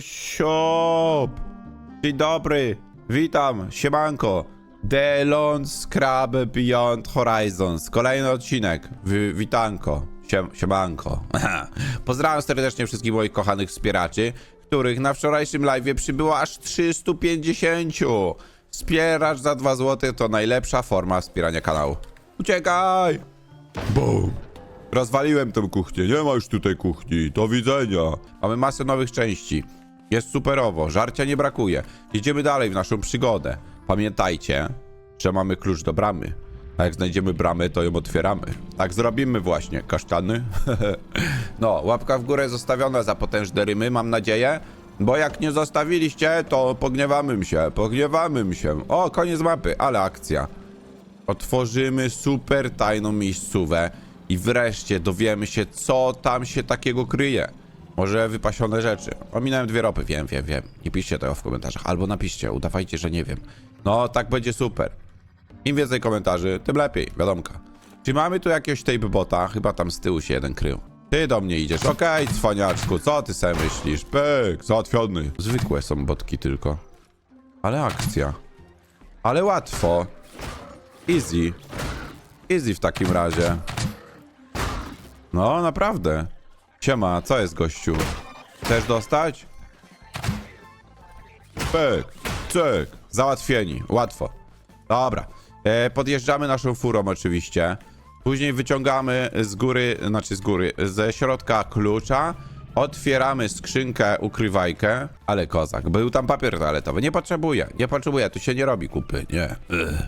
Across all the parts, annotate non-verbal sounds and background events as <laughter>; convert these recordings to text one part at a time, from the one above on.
siop! Dzień dobry, witam, siemanko. The Lone Scrub Beyond Horizons. Kolejny odcinek. Wi witanko. Siem siemanko. <laughs> Pozdrawiam serdecznie wszystkich moich kochanych wspieraczy, których na wczorajszym live przybyło aż 350. Wspieracz za 2 zł to najlepsza forma wspierania kanału. Uciekaj! Bum! Rozwaliłem tę kuchnię, nie ma już tutaj kuchni. Do widzenia. Mamy masę nowych części. Jest superowo, żarcia nie brakuje. Jedziemy dalej w naszą przygodę. Pamiętajcie, że mamy klucz do bramy. A jak znajdziemy bramę, to ją otwieramy. Tak zrobimy właśnie, kasztany. <laughs> no, łapka w górę zostawiona za potężne rymy, mam nadzieję. Bo jak nie zostawiliście, to pogniewamy się, pogniewamy się. O, koniec mapy, ale akcja. Otworzymy super tajną miejscówę i wreszcie dowiemy się, co tam się takiego kryje. Może wypasione rzeczy. Ominąłem dwie ropy, wiem, wiem, wiem. Nie piszcie tego w komentarzach. Albo napiszcie, udawajcie, że nie wiem. No, tak będzie super. Im więcej komentarzy, tym lepiej, wiadomka. Czy mamy tu jakiegoś tape bota? Chyba tam z tyłu się jeden krył. Ty do mnie idziesz. Okej, cwaniaczku, co ty sobie myślisz? Pyk, załatwiony. Zwykłe są botki tylko. Ale akcja. Ale łatwo. Easy. Easy w takim razie. No, naprawdę. Siema, co jest gościu? Chcesz dostać? Pyk, cyk, załatwieni, łatwo. Dobra, e, podjeżdżamy naszą furą oczywiście. Później wyciągamy z góry, znaczy z góry, ze środka klucza. Otwieramy skrzynkę, ukrywajkę, ale kozak, był tam papier toaletowy. Nie potrzebuję, nie potrzebuję, tu się nie robi kupy, nie. Ugh.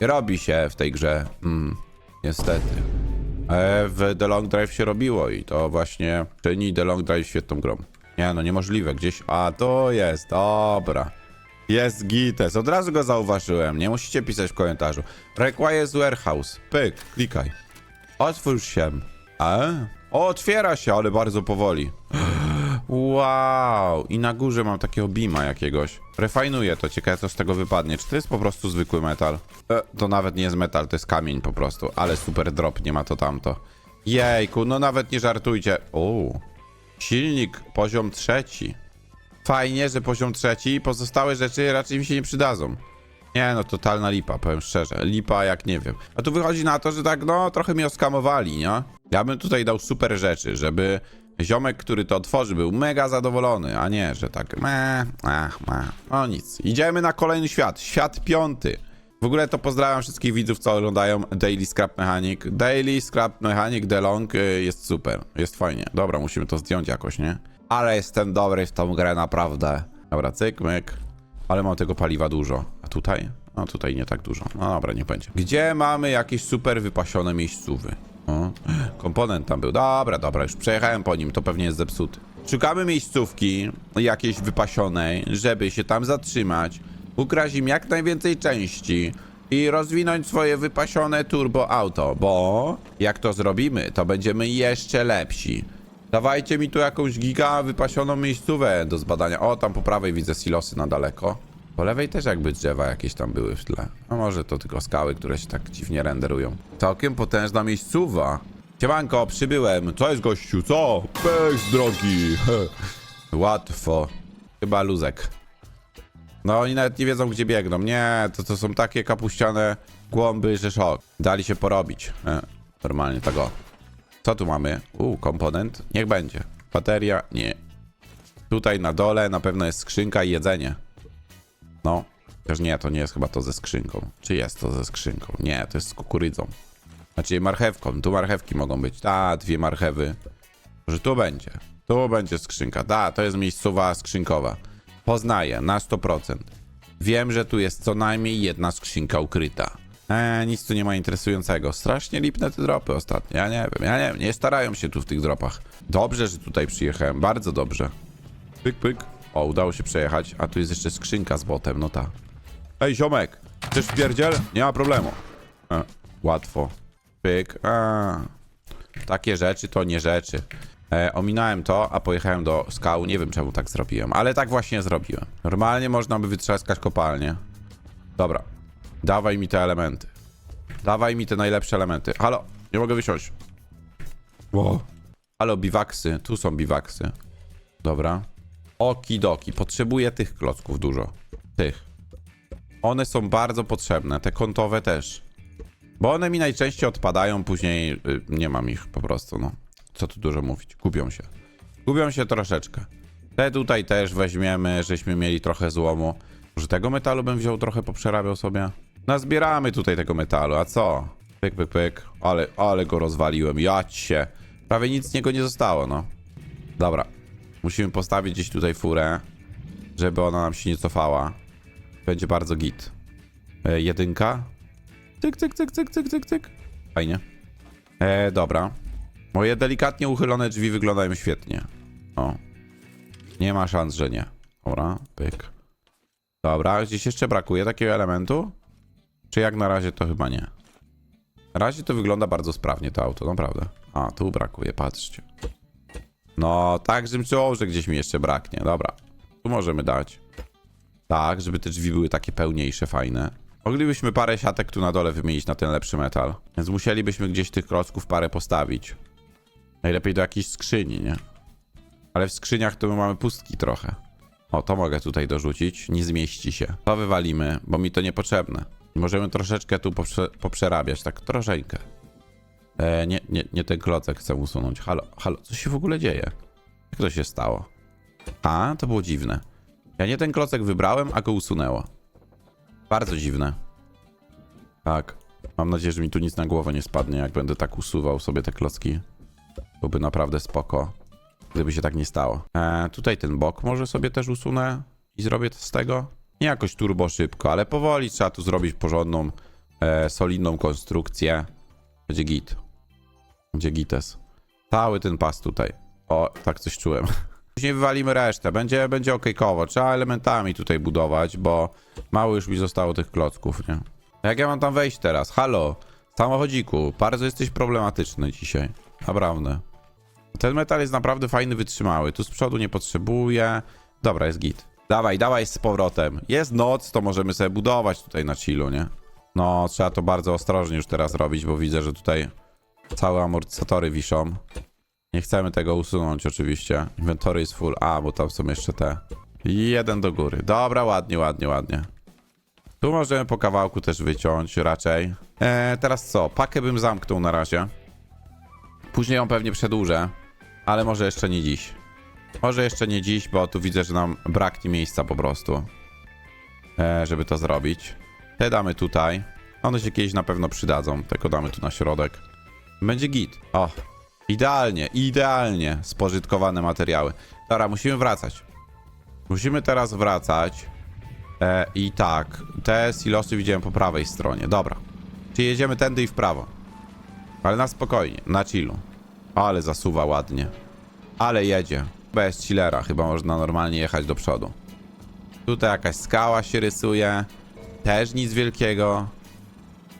Robi się w tej grze, mm, niestety. E, w The Long Drive się robiło i to właśnie czyni The Long Drive świetną grą. Nie no, niemożliwe, gdzieś... A, to jest, dobra. Jest Gites, od razu go zauważyłem, nie musicie pisać w komentarzu. Requires warehouse, pyk, klikaj. Otwórz się. E? O, otwiera się, ale bardzo powoli. Wow, i na górze mam takiego bima jakiegoś. Refajnuję to, ciekawe co z tego wypadnie. Czy to jest po prostu zwykły metal? E, to nawet nie jest metal, to jest kamień po prostu, ale super drop, nie ma to tamto. Jejku, no nawet nie żartujcie. O, silnik poziom trzeci. Fajnie, że poziom trzeci, pozostałe rzeczy raczej mi się nie przydadzą. Nie no, totalna lipa, powiem szczerze. Lipa jak nie wiem. A tu wychodzi na to, że tak, no, trochę mnie oskamowali, nie? Ja bym tutaj dał super rzeczy, żeby ziomek, który to otworzy, był mega zadowolony, a nie, że tak, me, ach, me. No nic. Idziemy na kolejny świat. Świat piąty. W ogóle to pozdrawiam wszystkich widzów, co oglądają Daily Scrap Mechanic. Daily Scrap Mechanic The Long y, jest super, jest fajnie. Dobra, musimy to zdjąć jakoś, nie? Ale jestem dobry w tą grę, naprawdę. Dobra, cyk, myk. Ale mam tego paliwa dużo. A tutaj? No tutaj nie tak dużo. No dobra, nie będzie. Gdzie mamy jakieś super wypasione miejscówy? O, komponent tam był. Dobra, dobra, już przejechałem po nim, to pewnie jest zepsuty. Szukamy miejscówki jakiejś wypasionej, żeby się tam zatrzymać, ukraść im jak najwięcej części i rozwinąć swoje wypasione turbo auto, bo jak to zrobimy, to będziemy jeszcze lepsi. Dawajcie mi tu jakąś giga wypasioną miejscówę do zbadania. O, tam po prawej widzę silosy na daleko. Po lewej też jakby drzewa jakieś tam były w tle. A może to tylko skały, które się tak dziwnie renderują. Całkiem potężna miejscowa. Siemanko, przybyłem. Co jest gościu? Co? Bez drogi. <laughs> Łatwo. Chyba luzek. No oni nawet nie wiedzą, gdzie biegną. Nie, to, to są takie kapuściane głąby, że szok. Dali się porobić. E, normalnie, tak o. Co tu mamy? U, komponent. Niech będzie. Bateria? Nie. Tutaj na dole na pewno jest skrzynka i jedzenie. No. Chociaż nie, to nie jest chyba to ze skrzynką. Czy jest to ze skrzynką? Nie, to jest z kukurydzą. Znaczy marchewką. Tu marchewki mogą być. Ta, dwie marchewy. Może tu będzie. Tu będzie skrzynka. Da, to jest miejscowa skrzynkowa. Poznaję na 100%. Wiem, że tu jest co najmniej jedna skrzynka ukryta. Eee, nic tu nie ma interesującego. Strasznie lipne te dropy ostatnio. Ja nie wiem, ja nie wiem, nie starają się tu w tych dropach. Dobrze, że tutaj przyjechałem, bardzo dobrze. Pyk, pyk. O, udało się przejechać, a tu jest jeszcze skrzynka z botem, no ta. Ej, ziomek, chcesz wpierdziel? Nie ma problemu. E, łatwo. Pyk. A, takie rzeczy to nie rzeczy. E, ominąłem to, a pojechałem do skał. Nie wiem, czemu tak zrobiłem, ale tak właśnie zrobiłem. Normalnie można by wytrzaskać kopalnię. Dobra. Dawaj mi te elementy. Dawaj mi te najlepsze elementy. Halo, nie mogę wysiąść. Wow. Halo, biwaksy. Tu są biwaksy. Dobra. Okidoki. Potrzebuję tych klocków dużo. Tych. One są bardzo potrzebne. Te kątowe też. Bo one mi najczęściej odpadają, później y, nie mam ich po prostu, no. Co tu dużo mówić. Gubią się. Gubią się troszeczkę. Te tutaj też weźmiemy, żeśmy mieli trochę złomu. Może tego metalu bym wziął trochę, poprzerabiał sobie? Nazbieramy tutaj tego metalu, a co? Pyk, pyk, pyk. Ale, ale go rozwaliłem. Jać się. Prawie nic z niego nie zostało, no. Dobra. Musimy postawić gdzieś tutaj furę, żeby ona nam się nie cofała. Będzie bardzo git. E, jedynka. Cyk, cyk, cyk, cyk, cyk, cyk, cyk. Fajnie. E, dobra. Moje delikatnie uchylone drzwi wyglądają świetnie. O. Nie ma szans, że nie. Dobra, pyk. Dobra, gdzieś jeszcze brakuje takiego elementu? Czy jak na razie to chyba nie? Na razie to wygląda bardzo sprawnie to auto, naprawdę. A, tu brakuje, patrzcie. No, tak, żebym czuł, że gdzieś mi jeszcze braknie. Dobra, tu możemy dać. Tak, żeby te drzwi były takie pełniejsze, fajne. Moglibyśmy parę siatek tu na dole wymienić na ten lepszy metal. Więc musielibyśmy gdzieś tych klocków parę postawić. Najlepiej do jakiejś skrzyni, nie? Ale w skrzyniach to my mamy pustki trochę. O, to mogę tutaj dorzucić. Nie zmieści się. To wywalimy, bo mi to niepotrzebne. Możemy troszeczkę tu poprze poprzerabiać, tak troszeczkę. E, nie, nie, nie ten klocek chcę usunąć. Halo, halo, co się w ogóle dzieje? Jak to się stało? A, to było dziwne. Ja nie ten klocek wybrałem, a go usunęło. Bardzo dziwne. Tak. Mam nadzieję, że mi tu nic na głowę nie spadnie, jak będę tak usuwał sobie te klocki. Byłby naprawdę spoko, gdyby się tak nie stało. E, tutaj ten bok może sobie też usunę i zrobię to z tego. Nie jakoś turbo szybko, ale powoli trzeba tu zrobić porządną, e, solidną konstrukcję. Będzie git. Będzie gites. Cały ten pas tutaj. O, tak coś czułem. <laughs> Później wywalimy resztę. Będzie, będzie okejkowo. Trzeba elementami tutaj budować, bo mało już mi zostało tych klocków, nie? Jak ja mam tam wejść teraz? Halo, samochodziku, bardzo jesteś problematyczny dzisiaj. Naprawdę. Ten metal jest naprawdę fajny, wytrzymały. Tu z przodu nie potrzebuję. Dobra, jest git. Dawaj, dawaj z powrotem. Jest noc, to możemy sobie budować tutaj na chillu, nie? No, trzeba to bardzo ostrożnie już teraz robić, bo widzę, że tutaj całe amortyzatory wiszą. Nie chcemy tego usunąć oczywiście. Inwentory jest full. A, bo tam są jeszcze te. Jeden do góry. Dobra, ładnie, ładnie, ładnie. Tu możemy po kawałku też wyciąć raczej. Eee, teraz co? Pakę bym zamknął na razie. Później ją pewnie przedłużę. Ale może jeszcze nie dziś. Może jeszcze nie dziś, bo tu widzę, że nam braknie miejsca po prostu. Eee, żeby to zrobić. Te damy tutaj. One się kiedyś na pewno przydadzą. Tego damy tu na środek. Będzie git. O, idealnie, idealnie spożytkowane materiały. Dobra, musimy wracać. Musimy teraz wracać. E, I tak, te silosy widziałem po prawej stronie. Dobra. Czyli jedziemy tędy i w prawo. Ale na spokojnie, na chillu. Ale zasuwa ładnie. Ale jedzie. Bez chillera, chyba można normalnie jechać do przodu. Tutaj jakaś skała się rysuje. Też nic wielkiego.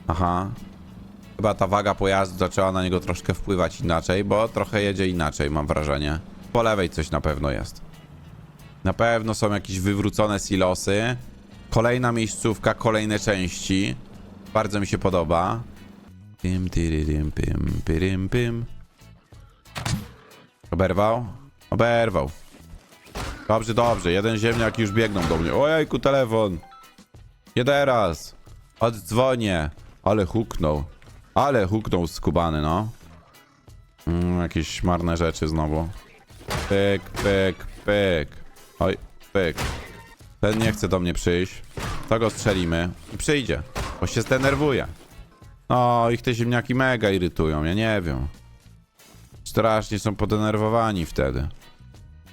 Aha. Chyba ta waga pojazdu zaczęła na niego troszkę wpływać inaczej, bo trochę jedzie inaczej, mam wrażenie. Po lewej coś na pewno jest. Na pewno są jakieś wywrócone silosy. Kolejna miejscówka, kolejne części. Bardzo mi się podoba. Pim, tyryrym, pim, pyrym, pym. Oberwał? Oberwał. Dobrze, dobrze. Jeden ziemniak już biegną do mnie. Ojejku, telefon. Nie teraz. Oddzwonię. Ale huknął. Ale huknął skubany, no. Mm, jakieś marne rzeczy znowu. Pyk, pyk, pyk. Oj, pyk. Ten nie chce do mnie przyjść. To go strzelimy. I przyjdzie. Bo się zdenerwuje. No, ich te ziemniaki mega irytują, ja nie wiem. Strasznie są podenerwowani wtedy.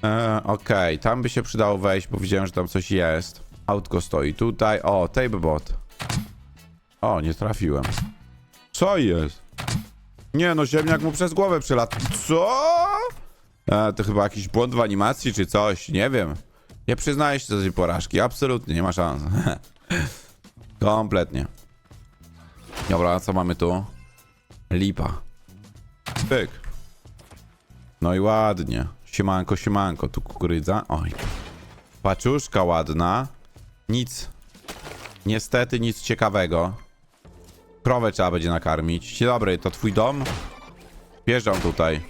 E, Okej, tam by się przydało wejść, bo widziałem, że tam coś jest. Autko stoi tutaj. O, tabebot. O, nie trafiłem. Co jest? Nie no, ziemniak mu przez głowę przelata. Co? E, to chyba jakiś błąd w animacji czy coś, nie wiem. Nie przyznaję się do tej porażki, absolutnie, nie ma szans. <laughs> Kompletnie. Dobra, co mamy tu? Lipa. Pyk. No i ładnie. Siemanko, siemanko, tu kukurydza. Oj. Paczuszka ładna. Nic. Niestety nic ciekawego. Krowę trzeba będzie nakarmić. Dzień dobry, to twój dom? Wjeżdżam tutaj.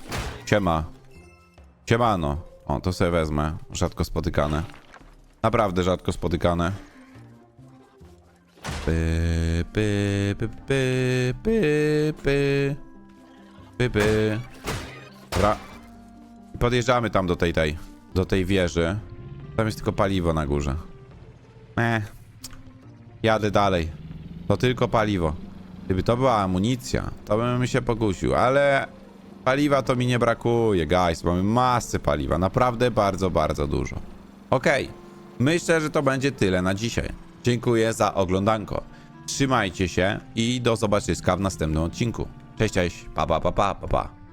Siema. Siemano. O, to sobie wezmę. Rzadko spotykane. Naprawdę rzadko spotykane. Py, py, py, py, py, py. Py, py. Dobra. Podjeżdżamy tam do tej, tej, do tej wieży. Tam jest tylko paliwo na górze. Meh. Jadę dalej. To tylko paliwo. Gdyby to była amunicja, to bym się pokusił, ale paliwa to mi nie brakuje, guys. Mamy masę paliwa, naprawdę bardzo, bardzo dużo. Okej, myślę, że to będzie tyle na dzisiaj. Dziękuję za oglądanko. Trzymajcie się i do zobaczyska w następnym odcinku. Cześć, cześć, pa, pa, pa, pa, pa. pa.